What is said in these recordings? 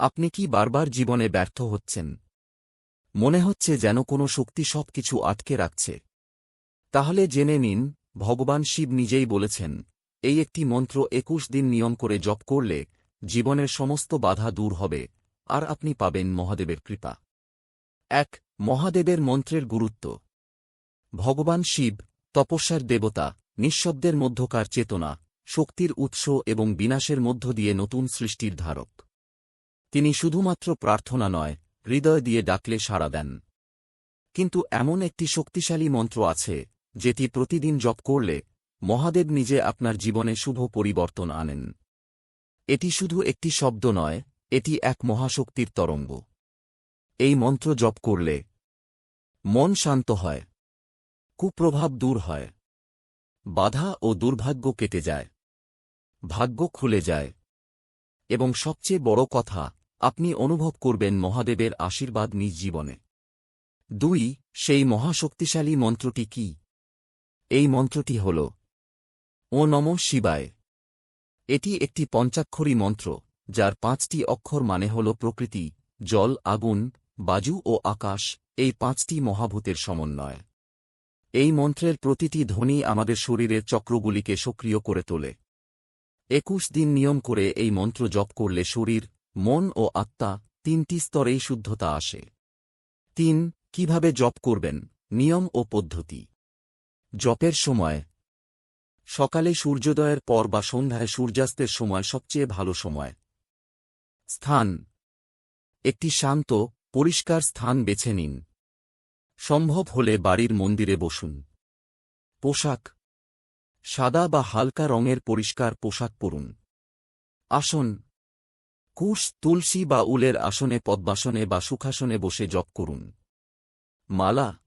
আপনি কি বারবার জীবনে ব্যর্থ হচ্ছেন? মনে হচ্ছে যেন কোনো শক্তি সব কিছু আটকে রাখছে। তাহলে জেনে নিন, ভগবান শিব নিজেই বলেছেন, এই একটি মন্ত্র একুশ দিন নিয়ম করে জপ করলে জীবনের সমস্ত বাধা দূর হবে, আর আপনি পাবেন মহাদেবের কৃপা। এক, মহাদেবের মন্ত্রের গুরুত্ব। ভগবান শিব, তপস্যার দেবতা, নিঃশব্দের মধ্যকার চেতনা, শক্তির উৎস এবং বিনাশের মধ্য দিয়ে নতুন সৃষ্টির ধারক। তিনি শুধুমাত্র প্রার্থনা নয়, হৃদয় দিয়ে ডাকলে সাড়া দেন। কিন্তু এমন একটি শক্তিশালী মন্ত্র আছে, যেটি প্রতিদিন জপ করলে, মহাদেব নিজে আপনার জীবনে শুভ পরিবর্তন আনেন। এটি শুধু একটি শব্দ নয়, এটি এক মহাশক্তির তরঙ্গ। এই মন্ত্র জপ করলে, মন শান্ত হয়, কুপ্রভাব দূর হয়, বাধা ও দুর্ভাগ্য কেটে যায়, ভাগ্য খুলে যায়। এবং সবচেয়ে বড় কথা আপনি অনুভব করবেন মহাদেবের আশীর্বাদ নিজ জীবনে। দুই, সেই মহাশক্তিশালী মন্ত্রটি কি? এই মন্ত্রটি হল, ও নম শিবায়। এটি একটি পঞ্চাক্ষরী মন্ত্র, যার পাঁচটি অক্ষর মানে হল প্রকৃতি, জল, আগুন, বাজু ও আকাশ, এই পাঁচটি মহাভূতের সমন্বয়। এই মন্ত্রের প্রতিটি ধ্বনি আমাদের শরীরের চক্রগুলিকে সক্রিয় করে তোলে। একুশ দিন নিয়ম করে এই মন্ত্র জপ করলে শরীর মন ও আত্মা তিনটি স্তরেই শুদ্ধতা আসে। তিন, কীভাবে জপ করবেন? নিয়ম ও পদ্ধতি। জপের সময়, সকালে সূর্যোদয়ের পর বা সন্ধ্যায় সূর্যাস্তের সময় সবচেয়ে ভালো সময়। স্থান, একটি শান্ত, পরিষ্কার স্থান বেছে নিন। সম্ভব হলে বাড়ির মন্দিরে বসুন। পোশাক, সাদা বা হালকা রঙের পরিষ্কার পোশাক পরুন। আসন কুশ তুলসী বা উলের আসনে, পদ্মাসনে বা সুখাসনে বসে জপ করুন। মালা।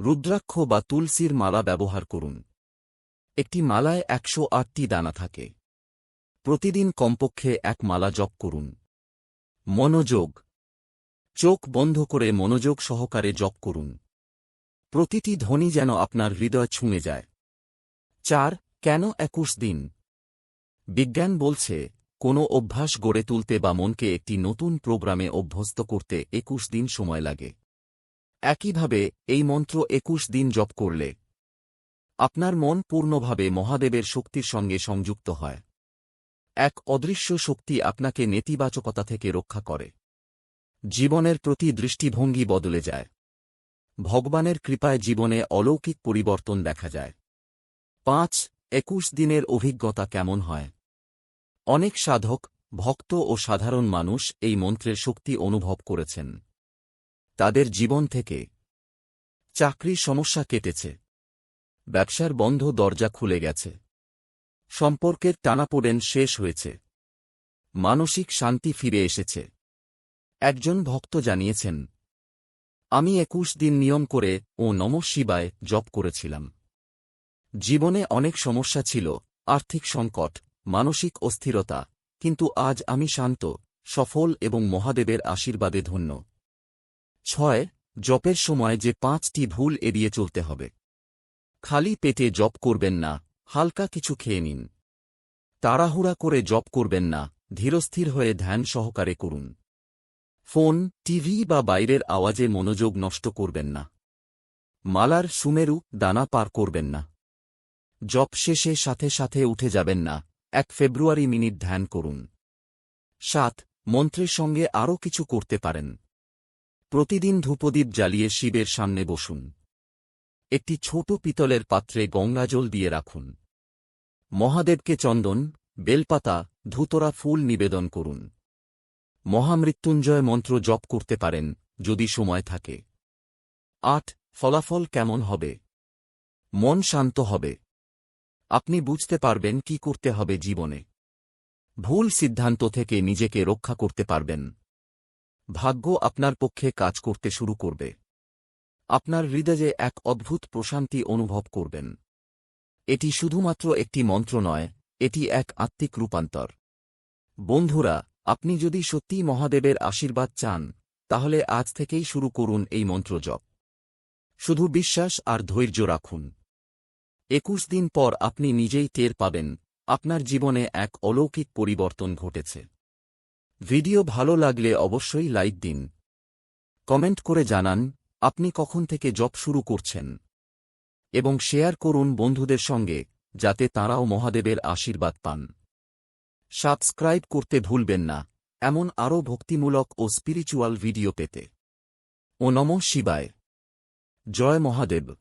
রুদ্রাক্ষ বা তুলসীর মালা ব্যবহার করুন। একটি মালায় একশো আটটি দানা থাকে। প্রতিদিন কমপক্ষে এক মালা জপ করুন। মনোযোগ। চোখ বন্ধ করে মনোযোগ সহকারে জপ করুন। প্রতিটি ধ্বনি যেন আপনার হৃদয় ছুঁয়ে যায়। চার, কেন একুশ দিন? বিজ্ঞান বলছে কোনো অভ্যাস গড়ে তুলতে বা মনকে একটি নতুন প্রোগ্রামে অভ্যস্ত করতে একুশ দিন সময় লাগে। একইভাবে, এই মন্ত্র একুশ দিন জপ করলে আপনার মন পূর্ণভাবে মহাদেবের শক্তির সঙ্গে সংযুক্ত হয়। এক অদৃশ্য শক্তি আপনাকে নেতিবাচকতা থেকে রক্ষা করে। জীবনের প্রতি দৃষ্টিভঙ্গি বদলে যায়। ভগবানের কৃপায় জীবনে অলৌকিক পরিবর্তন দেখা যায়। পাঁচ, একুশ দিনের অভিজ্ঞতা কেমন হয়? অনেক সাধক, ভক্ত ও সাধারণ মানুষ এই মন্ত্রের শক্তি অনুভব করেছেন। তাদের জীবন থেকে চাকরির সমস্যা কেটেছে। ব্যবসার বন্ধ দরজা খুলে গেছে। সম্পর্কের টানাপোড়েন শেষ হয়েছে। মানসিক শান্তি ফিরে এসেছে। একজন ভক্ত জানিয়েছেন, আমি একুশ দিন নিয়ম করে ও নম শিবায় জপ করেছিলাম। জীবনে অনেক সমস্যা ছিল, আর্থিক সংকট মানসিক অস্থিরতা। কিন্তু আজ আমি শান্ত, সফল এবং মহাদেবের আশীর্বাদে ধন্য। ছয়, জপের সময় যে পাঁচটি ভুল এড়িয়ে চলতে হবে। খালি পেটে জপ করবেন না, হালকা কিছু খেয়ে নিন। তাড়াহুড়া করে জপ করবেন না, ধীরস্থির হয়ে ধ্যান সহকারে করুন। ফোন, টিভি বা বাইরের আওয়াজে মনোযোগ নষ্ট করবেন না। মালার সুমেরু দানা পার করবেন না। জপ শেষে সাথে সাথে উঠে যাবেন না এক ফেব্রুয়ারি মিনিট ধ্যান করুন। সাত, মন্ত্রের সঙ্গে আরও কিছু করতে পারেন। প্রতিদিন ধূপদীপ জ্বালিয়ে শিবের সামনে বসুন। একটি ছোট পিতলের পাত্রে গঙ্গাজল দিয়ে রাখুন। মহাদেবকে চন্দন, বেলপাতা, ধুতরা ফুল নিবেদন করুন। মহামৃত্যুঞ্জয় মন্ত্র জপ করতে পারেন, যদি সময় থাকে। আট, ফলাফল কেমন হবে? মন শান্ত হবে। আপনি বুঝতে পারবেন কি করতে হবে জীবনে। ভুল সিদ্ধান্ত থেকে নিজেকে রক্ষা করতে পারবেন। ভাগ্য আপনার পক্ষে কাজ করতে শুরু করবে। আপনার হৃদয়ে এক অদ্ভুত প্রশান্তি অনুভব করবেন। এটি শুধুমাত্র একটি মন্ত্র নয়, এটি এক আত্মিক রূপান্তর। বন্ধুরা, আপনি যদি সত্যি মহাদেবের আশীর্বাদ চান, তাহলে আজ থেকেই শুরু করুন এই মন্ত্র জপ শুধু বিশ্বাস আর ধৈর্য রাখুন। একুশ দিন পর আপনি নিজেই টের পাবেন, আপনার জীবনে এক অলৌকিক পরিবর্তন ঘটেছে। ভিডিও ভালো লাগলে অবশ্যই লাইক দিন। কমেন্ট করে জানান, আপনি কখন থেকে জব শুরু করছেন? এবং শেয়ার করুন বন্ধুদের সঙ্গে, যাতে তাঁরাও মহাদেবের আশীর্বাদ পান। সাবস্ক্রাইব করতে ভুলবেন না, এমন আরও ভক্তিমূলক ও স্পিরিচুয়াল ভিডিও পেতে। ও নম শিবায়। জয় মহাদেব।